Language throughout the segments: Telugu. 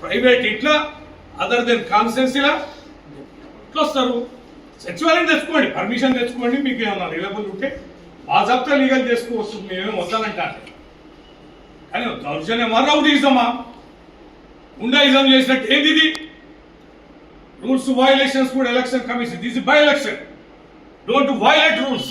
ప్రైవేట్ ఇట్లా అదర్ దెన్ కాన్స్టెన్సీలా ఎట్లా వస్తారు? సచివాలయం తెచ్చుకోండి పర్మిషన్ తెచ్చుకోండి మీకు ఏమన్నా రిలబుల్ ఉంటే బాజాబ్తా లీగల్ చేసుకోవచ్చు మేమేం వద్దానంటారు. కానీ దౌర్జన్యం రౌడీజమా గుండాయిజం చేసినట్టు ఏంది ఇది? రూల్స్ వయలేషన్స్ కూడా election commission this by election don't violate rules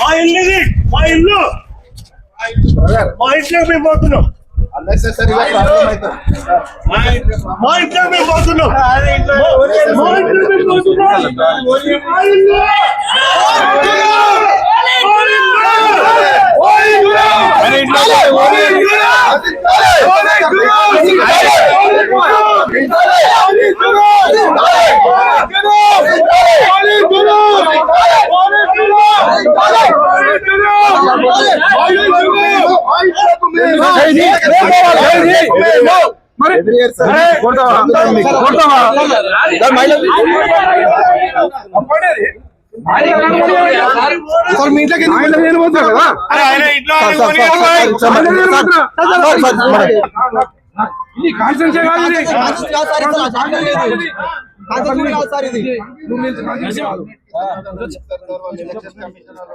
మా ఇల్లు ఇది. మా ఇల్లు మా ఇంట్లో మేము పోతున్నాం మా ఇంట్లో మేము పోతున్నాం మా ఇంట్లో మేము పోతున్నాం మరి సార్ మీ ఇంట్లోకి నేను పోతున్నా కదా ఇది కాన్సెన్స్ సార్ ఇది ఎలక్షన్ కమిషనర్